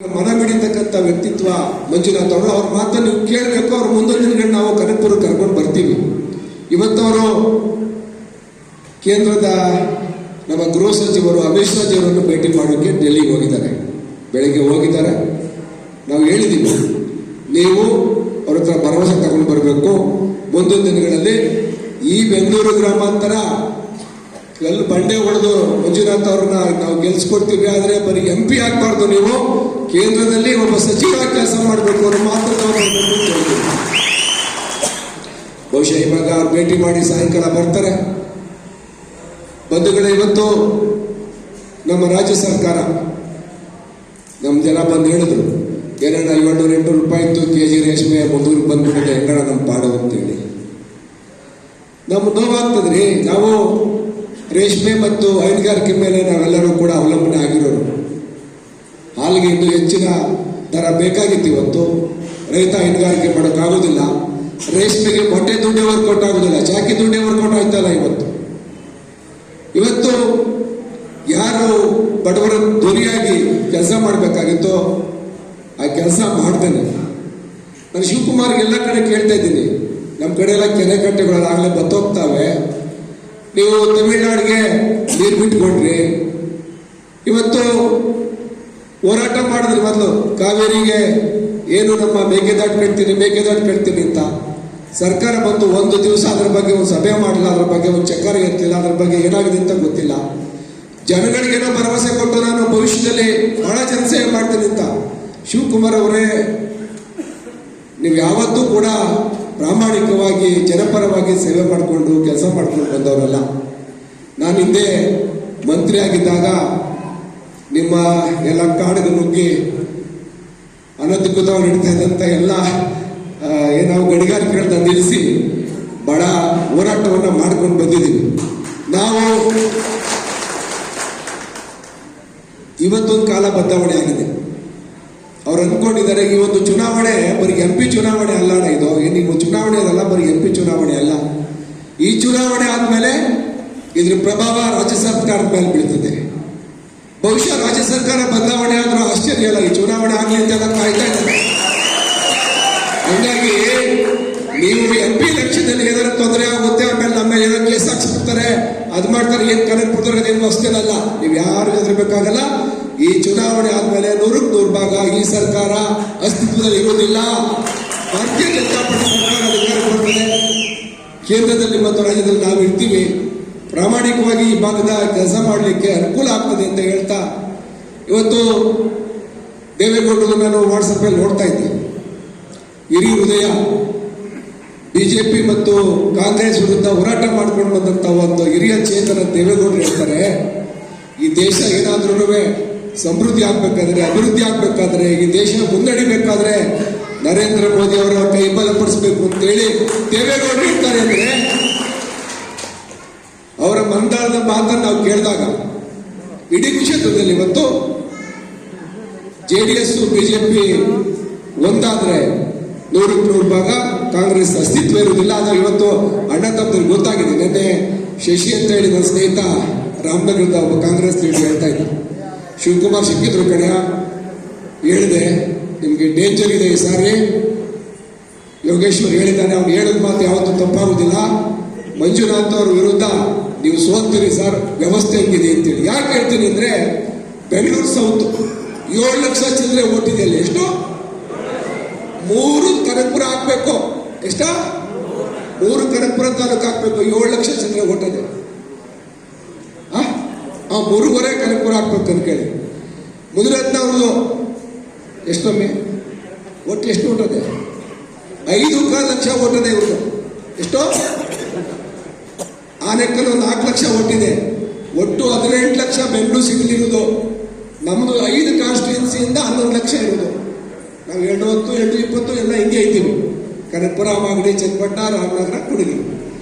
ಮನ ಮಿಡಿತಕ್ಕಂಥ ವ್ಯಕ್ತಿತ್ವ ಮಂಜುನಾಥ್ ಅವರು, ಅವ್ರ ಮಾತನ್ನು ನೀವು ಕೇಳಬೇಕು, ಅವ್ರ ಮುಂದೊಂದು ದಿನಗಳು ನಾವು ಕನಕಪುರ ಕರ್ಕೊಂಡು ಬರ್ತೀವಿ. ಇವತ್ತವರು ಕೇಂದ್ರದ ನಮ್ಮ ಗೃಹ ಸಚಿವರು ಅಮಿತ್ ಶಾ ಜಿಯವರನ್ನು ಭೇಟಿ ಮಾಡೋಕ್ಕೆ ಡೆಲ್ಲಿಗೆ ಹೋಗಿದ್ದಾರೆ. ಬೆಳಗ್ಗೆ ಹೋಗಿದ್ದಾರೆ. ನಾವು ಹೇಳಿದ್ದೀವಿ, ನೀವು ಅವ್ರ ಹತ್ರ ಭರವಸೆ ತಗೊಂಡು ಬರಬೇಕು. ಮುಂದೊಂದು ದಿನಗಳಲ್ಲಿ ಈ ಬೆಂಗಳೂರು ಗ್ರಾಮಾಂತರ ಕಲ್ಲು ಬಂಡೆ ಹೊಡೆದು ಮಂಜುನಾಥ್ ಅವ್ರನ್ನ ನಾವು ಗೆಲ್ಸ್ಕೊಡ್ತೀವಿ ಆದ್ರೆ ಬರೀ ಎಂ ಪಿ ಆಗ್ಬಾರ್ದು ನೀವು. ಕೇಂದ್ರದಲ್ಲಿ ಒಬ್ಬ ಸಚಿವ ಕೆಲಸ ಮಾಡಬೇಕು ಅನ್ನೋ ಮಾತ್ರ. ಬಹುಶಃ ಇವಾಗ ಅವ್ರು ಭೇಟಿ ಮಾಡಿ ಸಾಯಂಕಾಲ ಬರ್ತಾರೆ. ಬಂಧುಗಳೇ, ಇವತ್ತು ನಮ್ಮ ರಾಜ್ಯ ಸರ್ಕಾರ ನಮ್ಮ ಜನ ಬಂದು ಹೇಳಿದ್ರು, ಏನಣ್ಣ ಏಳ್ನೂರ ಎಂಟುನೂರು ರೂಪಾಯಿ ಇತ್ತು ಕೆ ಜಿ ರೇಷ್ಮೆ ಮುಂದೂರು ಬಂದ್ಬಿಟ್ಟಿದೆ, ಹೆಂಗಣ್ಣ ನಮ್ಮ ಪಾಡು ಅಂತೇಳಿ ನಮ್ಗೆ ನೋವಾಗ್ತದ್ರಿ. ನಾವು ರೇಷ್ಮೆ ಮತ್ತು ಹೈನುಗಾರಿಕೆ ಮೇಲೆ ನಾವೆಲ್ಲರೂ ಕೂಡ ಅವಲಂಬನೆ ಆಗಿರೋರು. ಹಾಲಿಗೆ ಇನ್ನೂ ಹೆಚ್ಚಿನ ದರ ಬೇಕಾಗಿತ್ತು ಇವತ್ತು. ರೈತ ಹೈನುಗಾರಿಕೆ ಮಾಡೋಕ್ಕಾಗೋದಿಲ್ಲ ರೇಷ್ಮೆಗೆ ಮೊಟ್ಟೆ ದುಡ್ಡೇ ವರ್ಕೌಟ್ ಆಗೋದಿಲ್ಲ. ಚಾಕಿ ದುಡ್ಡೇ ವರ್ಕೌಟ್ ಆಯ್ತಲ್ಲ ಇವತ್ತು. ಇವತ್ತು ಯಾರು ಬಡವರ ಧ್ವನಿಯಾಗಿ ಕೆಲಸ ಮಾಡಬೇಕಾಗಿತ್ತೋ ಆ ಕೆಲಸ ಮಾಡ್ತೇನೆ. ನಾನು ಶಿವಕುಮಾರ್ಗೆ ಎಲ್ಲ ಕಡೆ ಕೇಳ್ತಾ ಇದ್ದೀನಿ. ನಮ್ಮ ಕಡೆ ಎಲ್ಲ ಕೆರೆ ಕಟ್ಟೆಗಳಾಗಲೇ ಬತ್ತೋಗ್ತಾವೆ. ನೀವು ತಮಿಳುನಾಡಿಗೆ ನೀರು ಬಿಟ್ಕೊಂಡ್ರಿ ಇವತ್ತು ಹೋರಾಟ ಮಾಡಿದ್ರಿ ಮೊದಲು. ಕಾವೇರಿಗೆ ಏನು ನಮ್ಮ ಮೇಕೆದಾಟು ಕಟ್ತೀನಿ ಮೇಕೆದಾಟು ಕಟ್ತೀನಿ ಅಂತ. ಸರ್ಕಾರ ಬಂದು ಒಂದು ದಿವಸ ಅದ್ರ ಬಗ್ಗೆ ಒಂದು ಸಭೆ ಮಾಡಲಿಲ್ಲ, ಅದ್ರ ಬಗ್ಗೆ ಒಂದು ಚಕ್ಕರ ಇರ್ತಿಲ್ಲ ಅದ್ರ ಬಗ್ಗೆ ಏನಾಗಿದೆ ಅಂತ ಗೊತ್ತಿಲ್ಲ. ಜನಗಳಿಗೇನೋ ಭರವಸೆ ಕೊಟ್ಟು ನಾನು ಭವಿಷ್ಯದಲ್ಲಿ ಬಹಳ ಜನಸೇವೆ ಮಾಡ್ತೀನಿ ಅಂತ. ಶಿವಕುಮಾರ್ ಅವರೇ, ನೀವು ಯಾವತ್ತೂ ಕೂಡ ಪ್ರಾಮಾಣಿಕವಾಗಿ, ಜನಪರವಾಗಿ ಸೇವೆ ಮಾಡಿಕೊಂಡು, ಕೆಲಸ ಮಾಡ್ಕೊಂಡು ಬಂದವರಲ್ಲ. ನಾನು ಹಿಂದೆ ಮಂತ್ರಿ ಆಗಿದ್ದಾಗ ನಿಮ್ಮ ಎಲ್ಲ ಕಾಡಿಗೆ ನುಗ್ಗಿ ಅನಧಿಕೃತವಾಗಿ ನಡೀತಾ ಇದ್ದಂಥ ಎಲ್ಲ ನಾವು ಗಣಿಗಾರಿಕೆಗಳನ್ನ ನಿಲ್ಲಿಸಿ ಬಹಳ ಹೋರಾಟವನ್ನು ಮಾಡ್ಕೊಂಡು ಬಂದಿದ್ದೀವಿ ನಾವು ಇವತ್ತೊಂದು ಕಾಲ ಬದಲಾವಣೆ ಆಗಿದೆ. ಅವ್ರು ಅಂದ್ಕೊಂಡಿದ್ದಾರೆ, ಈ ಒಂದು ಚುನಾವಣೆ ಬರೀ ಎಂ ಪಿ ಚುನಾವಣೆ ಅಲ್ಲ ಇದು. ನೀವು ಚುನಾವಣೆ ಅಲ್ಲ, ಬರೀ ಎಂ ಪಿ ಚುನಾವಣೆ ಅಲ್ಲ. ಈ ಚುನಾವಣೆ ಆದ್ಮೇಲೆ ಇದ್ರ ಪ್ರಭಾವ ರಾಜ್ಯ ಸರ್ಕಾರದ ಮೇಲೆ ಬೀಳ್ತದೆ. ಬಹುಶಃ ರಾಜ್ಯ ಸರ್ಕಾರ ಬದಲಾವಣೆ ಆದ್ರೂ ಆಶ್ಚರ್ಯ ಅಲ್ಲ ಈ ಚುನಾವಣೆ ಆಗಲಿ ಅಂತ ಎಲ್ಲ ಕಾಯ್ತಾ ಇದ್ದಾರೆ. ಹಂಗಾಗಿ ನೀವು ಎಂ ಪಿ ಲಕ್ಷದಲ್ಲಿ ಏನಾದ್ರು ತೊಂದರೆ ಆಗುತ್ತೆ, ಆಮೇಲೆ ನಮ್ಮ ಏನಾದ್ರು ಏನೋ ಕೇಸ್ ಹಾಕ್ಸ್ಬಿಡ್ತಾರೆ, ಅದ್ ಮಾಡ್ತಾರೆ, ಏನ್ ಕೊಡ್ತಾರೆ ಏನು ಅಷ್ಟೇನಲ್ಲ. ನೀವು ಯಾರು ಹೆದರ್ಬೇಕಾಗಲ್ಲ ಈ ಚುನಾವಣೆ ಆದ್ಮೇಲೆ ಮತ್ತು ರಾಜ್ಯದಲ್ಲಿ ನಾವು ಇರ್ತೀವಿ. ಪ್ರಾಮಾಣಿಕವಾಗಿ ಈ ಭಾಗದ ಕೆಲಸ ಮಾಡಲಿಕ್ಕೆ ಅನುಕೂಲ ಆಗ್ತದೆ ಅಂತ ಹೇಳ್ತಾ ಇವತ್ತು ದೇವೇಗೌಡರು ನಾನು ವಾಟ್ಸಪ್ಪಲ್ಲಿ ನೋಡ್ತಾ ಇದ್ದೆ. ಹಿರಿ ಹೃದಯ, ಬಿಜೆಪಿ ಮತ್ತು ಕಾಂಗ್ರೆಸ್ ವಿರುದ್ಧ ಹೋರಾಟ ಮಾಡ್ಕೊಂಡು ಬಂದಂತ ಒಂದು ಹಿರಿಯ ಚೇತನ ದೇವೇಗೌಡರು ಹೇಳ್ತಾರೆ, ಈ ದೇಶ ಏನಾದ್ರೂ ಸಮೃದ್ಧಿ ಆಗ್ಬೇಕಾದ್ರೆ, ಅಭಿವೃದ್ಧಿ ಆಗ್ಬೇಕಾದ್ರೆ, ಈ ದೇಶ ಮುನ್ನಡಿಬೇಕಾದ್ರೆ ನರೇಂದ್ರ ಮೋದಿ ಅವರ ಕೈ ಬಲಪಡಿಸಬೇಕು ಅಂತೇಳಿ ದೇವೇಗೌಡರು ಹೇಳ್ತಾರೆ ಅಂದ್ರೆ ಅವರ ಮಂದಾಳದ ಮಾತನ್ನು ನಾವು ಕೇಳಿದಾಗ, ಇಡೀ ಕ್ಷೇತ್ರದಲ್ಲಿ ಇವತ್ತು ಜೆ ಡಿ ಎಸ್ ಬಿಜೆಪಿ ಒಂದಾದ್ರೆ ನೂರಕ್ಕೆ ನೂರು ಭಾಗ ಕಾಂಗ್ರೆಸ್ ಅಸ್ತಿತ್ವ ಇರುವುದಿಲ್ಲ. ಆದರೆ ಇವತ್ತು ಅಣ್ಣ ತಮ್ಮದಲ್ಲಿ ಗೊತ್ತಾಗಿದೆ. ನಿನ್ನೆ ಶಶಿ ಅಂತ ಹೇಳಿ ನನ್ನ ಸ್ನೇಹಿತ ರಾಮನಗರದ ಒಬ್ಬ ಕಾಂಗ್ರೆಸ್ ಲೀಡರ್ ಹೇಳ್ತಾ ಇದ್ದ ಶಿವಕುಮಾರ್ ಸಿಕ್ಕಿದ್ರು ಕಡೆಯ ಹೇಳಿದೆ, ನಿಮಗೆ ಡೇಂಜರ್ ಇದೆ ಈ ಸಾರಿ. ಯೋಗೇಶ್ವರ್ ಹೇಳಿದ್ದಾನೆ, ಅವ್ನು ಹೇಳಿದ ಮಾತು ಯಾವತ್ತೂ ತಪ್ಪಾಗುದಿಲ್ಲ ಮಂಜುನಾಥ್ ಅವ್ರ ವಿರುದ್ಧ ನೀವು ಸೋತ್ತೀರಿ ಸರ್, ವ್ಯವಸ್ಥೆ ಹೆಂಗಿದೆ ಅಂತೇಳಿ. ಯಾಕೆ ಹೇಳ್ತೀನಿ ಅಂದ್ರೆ, ಬೆಂಗಳೂರು ಸೌತ್ ಏಳು ಲಕ್ಷ ಚಿಲ್ಲರೆ ಅಲ್ಲಿ. ಎಷ್ಟು? ಮೂರು ಕನಕಪುರ ಹಾಕ್ಬೇಕು. ಎಷ್ಟ? ಮೂರು ಕನಕಪುರ ತಾಲೂಕು ಹಾಕ್ಬೇಕು. ಏಳು ಲಕ್ಷ ಚಿಲ್ಲರೆ ಓಟದೆ ಆ? ಮೂರುವರೆ ಕನಕಪುರ ಹಾಕ್ಬೇಕು ಅಂತ ಕೇಳಿ. ಮುದುರತ್ನ ಎಷ್ಟೊಮ್ಮೆ? ಒಟ್ಟು ಎಷ್ಟು ಓಟದೆ ಐದು ಲಕ್ಷ ಓಟದೆ ಇವರು ಎಷ್ಟೋ? ಆನೆಕ್ಕಲ್ ನಾಲ್ಕು ಲಕ್ಷ ಹೊಟ್ಟಿದೆ ಒಟ್ಟು ಹದಿನೆಂಟು ಲಕ್ಷ ಬೆಂಗಳೂರು ಸಿಗ್ತಿರೋದು ನಮ್ಮದು ಐದು ಕಾನ್ಸ್ಟಿಟ್ಯೂನ್ಸಿಯಿಂದ ಹನ್ನೊಂದು ಲಕ್ಷ ಇರೋದು ನಾವು ಎರಡು ಹತ್ತು ಎಂಟು ಇಪ್ಪತ್ತು ಎಲ್ಲ ಹಿಂಗೆ ಇದ್ದೀವಿ. ಕನಕಪುರ, ಮಾಗಡಿ ಚನ್ನಪಟ್ಟಣ ರಾಮನಗರ ಕುಡಗಿ